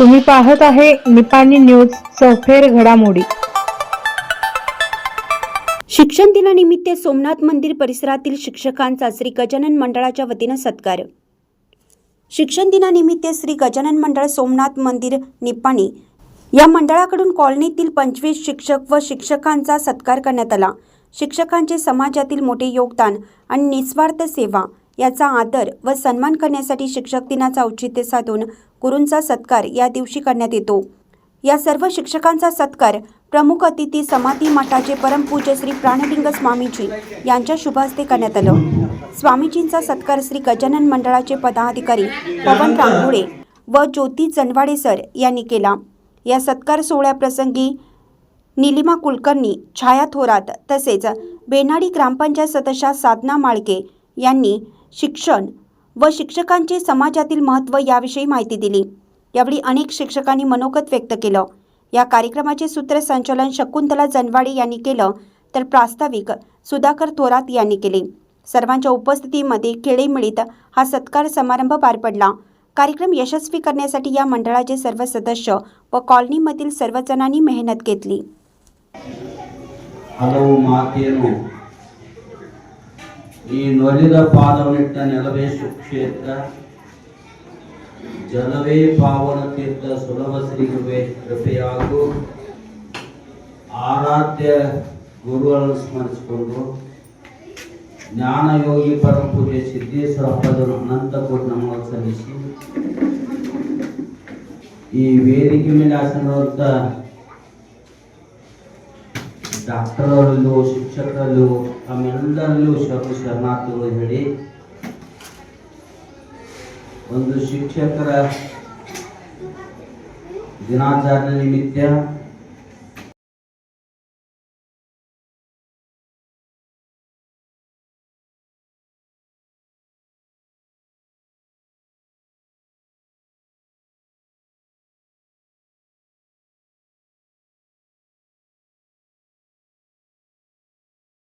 तुम्ही पाहत आहे निपाणी न्यूज सफेर घडामोडी. शिक्षण दिनानिमित्त सोमनाथ मंदिर परिसरातील शिक्षकांचा श्री गजानन मंडळाच्या वतीनं सत्कार. शिक्षण दिनानिमित्त श्री गजानन मंडळ सोमनाथ मंदिर निपाणी या मंडळाकडून कॉलनीतील पंचवीस शिक्षक व शिक्षकांचा सत्कार करण्यात आला. शिक्षकांचे समाजातील मोठे योगदान आणि निस्वार्थ सेवा याचा आदर व सन्मान करण्यासाठी शिक्षक दिनाचा औचित्य साधून गुरूंचा सत्कार या दिवशी करण्यात येतो. या सर्व शिक्षकांचा सत्कार प्रमुख अतिथी समाधी मठाचे परमपूज्य श्री प्राणलिंग स्वामीजी यांच्या शुभ हस्ते करण्यात आलं. स्वामीजींचा सत्कार श्री गजानन मंडळाचे पदाधिकारी पवन रांगोळे व ज्योती चंदवाडे सर यांनी केला. या सत्कार सोहळ्याप्रसंगी निलिमा कुलकर्णी छाया थोरात तसेच बेनाडी ग्रामपंचायत सदस्या साधना माळके यांनी शिक्षण व शिक्षकांचे समाजातील महत्त्व याविषयी माहिती दिली. यावेळी अनेक शिक्षकांनी मनोगत व्यक्त केलं. या कार्यक्रमाचे सूत्रसंचालन शकुंतला जनवाडे यांनी केलं तर प्रास्ताविक सुधाकर थोरात यांनी केले. सर्वांच्या उपस्थितीमध्ये खेळे मिळीत हा सत्कार समारंभ पार पडला. कार्यक्रम यशस्वी करण्यासाठी या मंडळाचे सर्व सदस्य व कॉलनीमधील सर्वजणांनी मेहनत घेतली. हॅलो ಈ ನೊಲಿದ ಪಾದವನಿಟ್ಟ ನೆಲವೇ ಸುಕ್ಷೇತ್ರ, ಜಲವೇ ಪಾವನ ತೀರ್ಥ ಸುಲಭ ಶ್ರೀ ಕೃಪೆ ಕೃಪೆಯಾಗು. ಆರಾಧ್ಯ ಗುರುಗಳನ್ನು ಸ್ಮರಿಸಿಕೊಂಡು ಜ್ಞಾನಯೋಗಿ ಪರಮ ಪೂಜೆ ಸಿದ್ದೇಶ್ವರ ಹಬ್ಬದ ಅನಂತ ನಮನ ಸಲ್ಲಿಸಿ ಈ ವೇದಿಕೆ ಮೇಲೆ ಆಸನವಂತ ಡಾಕ್ಟರಲ್ಲೂ ಶಿಕ್ಷಕರಲ್ಲೂ ತಮ್ಮೆಲ್ಲರಲ್ಲೂ ಶರಣ ಶರಣಾರ್ಥಿಗಳು ಹೇಳಿ ಒಂದು ಶಿಕ್ಷಕರ ದಿನಾಚರಣೆ ನಿಮಿತ್ತ